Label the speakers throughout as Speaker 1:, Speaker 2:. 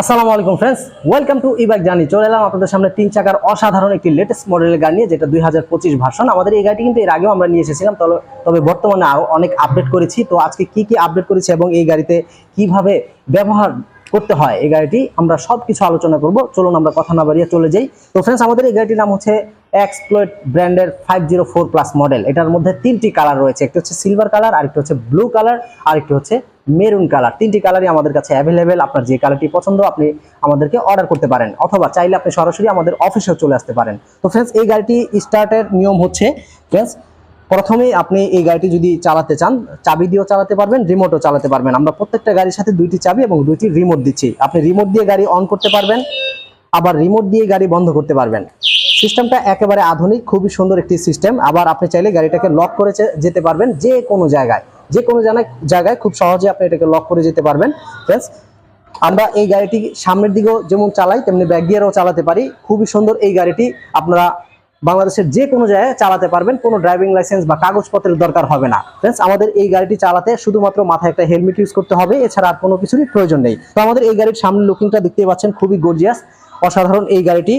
Speaker 1: আসসালামু আলাইকুম friends welcome two e-bike জানি চলে এলাম আপনাদের সামনে তিন চাকার অসাধারণ একটি লেটেস্ট মডেলের গাড়ি নিয়ে, যেটা দুই হাজার পঁচিশ ভার্সন আমাদের এই গাড়িটি কিন্তু এর আগেও আমরা নিয়ে এসেছিলাম, তবে বর্তমানে আরও অনেক আপডেট করেছি। তো আজকে কি কি আপডেট করেছি এবং এই গাড়িতে কীভাবে ব্যবহার করতে হয়, এই গাড়িটি আমরা সব কিছু আলোচনা করব। চলুন আমরা কথা না বাড়িয়ে চলে যাই। তো ফ্রেন্ডস আমাদের এই গাড়িটির নাম হচ্ছে এক্সপ্লয়েট ব্র্যান্ডের five zero four plus model এটার মধ্যে তিনটি কালার রয়েছে, একটি হচ্ছে সিলভার কালার আরেকটি হচ্ছে ব্লু কালার আরেকটি হচ্ছে মেরুন কালার। তিনটি কালারই আমাদের কাছে অ্যাভেলেবেল আপনার যে কালারটি পছন্দ, আপনি আমাদেরকে অর্ডার করতে পারেন। অথবা চাইলে আপনি সরাসরি আমাদের অফিসেও চলে আসতে পারেন। তো ফ্রেন্ডস এই গাড়িটি স্টার্টের নিয়ম হচ্ছে ফ্রেন্ডস প্রথমেই আপনি এই গাড়িটি যদি চালাতে চান, চাবি দিয়েও চালাতে পারবেন রিমোটও চালাতে পারবেন। আমরা প্রত্যেকটা গাড়ির সাথে দুইটি চাবি এবং দুইটি রিমোট দিচ্ছি। আপনি রিমোট দিয়ে গাড়ি অন করতে পারবেন, আবার রিমোট দিয়ে গাড়ি বন্ধ করতে পারবেন। সিস্টেমটা একেবারে আধুনিক, খুবই সুন্দর একটি সিস্টেম। আবার আপনি চাইলে গাড়িটাকে লক করে যেতে পারবেন যে কোনো জায়গায়। যে কোনো জায়গায় খুব সহজে আপনি এটাকে লক করে যেতে পারবেন। ফ্রেন্ডস আমরা এই গাড়িটি সামনের দিকেও যেমন চালাই, তেমনি ব্যাক গিয়ারও চালাতে পারি। খুবই সুন্দর এই গাড়িটি আপনারা বাংলাদেশের যে কোনো জায়গায় চালাতে পারবেন। কোনো ড্রাইভিং লাইসেন্স বা কাগজপত্রের দরকার হবে না। ফ্রেন্ডস আমাদের এই গাড়িটি চালাতে শুধুমাত্র মাথায় একটা হেলমেট ইউজ করতে হবে। এছাড়া আর কোনো কিছুরই প্রয়োজন নেই। তো আমাদের এই গাড়ির সামনের লুকিংটা দেখতে পাচ্ছেন, খুবই গর্জিয়াস অসাধারণ এই গাড়িটি।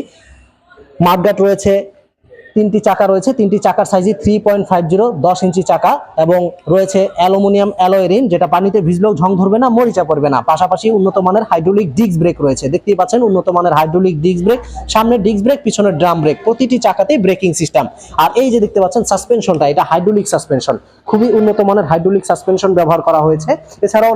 Speaker 1: মাঠগাট রয়েছে তিনটি চাকা রয়েছে, তিনটি চাকার সাইজই থ্রি পয়েন্ট ফাইভ জিরো দশ ইঞ্চি চাকা এবং রয়েছে অ্যালুমিনিয়াম অ্যালয় রিম, যেটা পানিতে ভিজলেও ঝং ধরবে না, মরিচা পড়বে না। পাশাপাশি উন্নত মানের হাইড্রোলিক ডিস্ক ব্রেক রয়েছে। দেখতেই পাচ্ছেন উন্নত মানের হাইড্রোলিক ডিস্ক ব্রেক সামনে ডিস্ক ব্রেক পিছনে ড্রাম ব্রেক প্রতিটি চাকাতেই ব্রেকিং সিস্টেম আর এই যে দেখতে পাচ্ছেন সাসপেনশনটা এটা হাইড্রোলিক সাসপেনশন খুবই উন্নত মানের হাইড্রোলিক সাসপেনশন ব্যবহার করা হয়েছে। এছাড়াও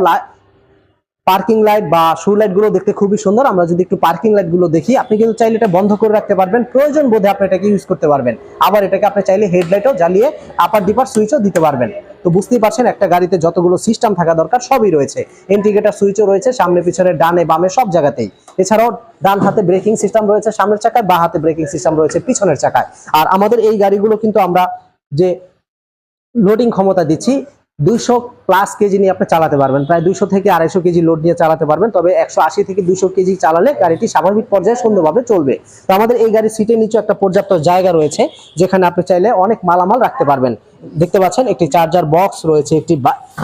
Speaker 1: পার্কিং লাইট বা শু লাইটগুলো দেখতে খুবই সুন্দর। আমরা যদি একটু পার্কিং লাইটগুলো দেখি, আপনি কিন্তু চাইলে এটা বন্ধ করে রাখতে পারবেন। প্রয়োজন বোধে আপনি এটাকে ইউজ করতে পারবেন। আবার এটাকে আপনি চাইলে হেডলাইটও জ্বালিয়ে আপার ডিপার সুইচও দিতে পারবেন। তো বুঝতেই পারছেন, একটা গাড়িতে যতগুলো সিস্টেম থাকা দরকার সবই রয়েছে। ইন্ডিকেটার সুইচও রয়েছে, সামনে, পিছনে, ডানে, বামে সব জায়গাতেই। এছাড়াও ডান হাতে ব্রেকিং সিস্টেম রয়েছে, সামনের চাকায়, বা হাতে ব্রেকিং সিস্টেম রয়েছে, পিছনের চাকায়। আর আমাদের এই গাড়িগুলো কিন্তু আমরা যে লোডিং ক্ষমতা দিচ্ছি, দুইশো প্লাস কেজি নিয়ে আপনি চালাতে পারবেন। প্রায় দুইশো থেকে আড়াইশো কেজি লোড নিয়ে চালাতে পারবেন, তবে একশো আশি থেকে দুইশো কেজি চালালে গাড়িটি স্বাভাবিক পর্যায়ে সুন্দরভাবে চলবে। তো আমাদের এই গাড়ির সিটের নিচে একটা পর্যাপ্ত জায়গা রয়েছে, যেখানে আপনি চাইলে অনেক মালামাল রাখতে পারবেন। দেখতে পাচ্ছেন, একটি চার্জার বক্স রয়েছে, একটি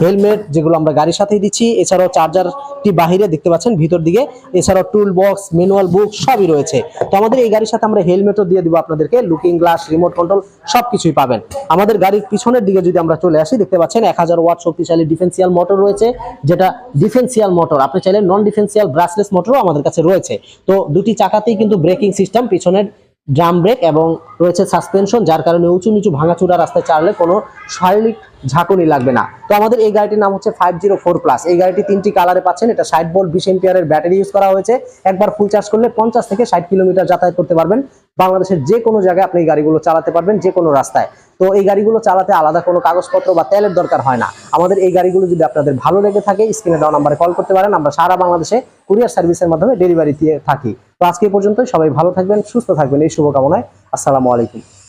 Speaker 1: হেলমেট যেগুলো আমরা গাড়ির সাথেই দিচ্ছি। এছাড়াও চার্জারটি বাহিরে দেখতে পাচ্ছেন, ভিতর দিকে। এছাড়াও টুল বক্স ম্যানুয়াল বুক সবই রয়েছে। তো আমাদের এই গাড়ির সাথে আমরা হেলমেটও দিয়ে দিব আপনাদেরকে লুকিং গ্লাস রিমোট কন্ট্রোল সবকিছুই পাবেন। আমাদের গাড়ির পিছনের দিকে যদি আমরা চলে আসি, দেখতে পাচ্ছেন, এক হাজার ওয়াট শক্তিশালী ডিফেন্সিয়াল মোটর রয়েছে, যেটা ডিফেন্সিয়াল মোটর আপনি চাইলে নন ডিফেন্সিয়াল ব্রাসলেস মোটরও আমাদের কাছে রয়েছে। তো দুটি চাকাতেই কিন্তু ব্রেকিং সিস্টেম পিছনের ড্রাম ব্রেক এবং রয়েছে সাসপেনশন যার কারণে উঁচু নিচু ভাঙাচুরা রাস্তায় চালালে কোনো শারীরিক ঝাঁকুনি লাগবে না। তো আমাদের এই গাড়িটির নাম হচ্ছে ফাইভ জিরো ফোর প্লাস এই গাড়িটি তিনটি কালারে পাচ্ছেন। এটা ষাট ভোল্ট বিশ এম্পিয়ারের ব্যাটারি ইউজ করা হয়েছে। একবার ফুল চার্জ করলে পঞ্চাশ থেকে ষাট কিলোমিটার যাতায়াত করতে পারবেন। বাংলাদেশের যে কোনো জায়গায় আপনি এই গাড়িগুলো চালাতে পারবেন, যে কোনো রাস্তায়। তো এই গাড়িগুলো চালাতে আলাদা কোনো কাগজপত্র বা তেলের দরকার হয় না। আমাদের এই গাড়িগুলো যদি আপনাদের ভালো লেগে থাকে স্ক্রিনে দেওয়া নাম্বারে কল করতে পারেন। আমরা সারা বাংলাদেশে কুরিয়ার সার্ভিসের মাধ্যমে ডেলিভারি দিয়ে থাকি। তো আজকে পর্যন্ত সবাই ভালো থাকবেন, সুস্থ থাকবেন। এই শুভকামনায় আসসালামু আলাইকুম।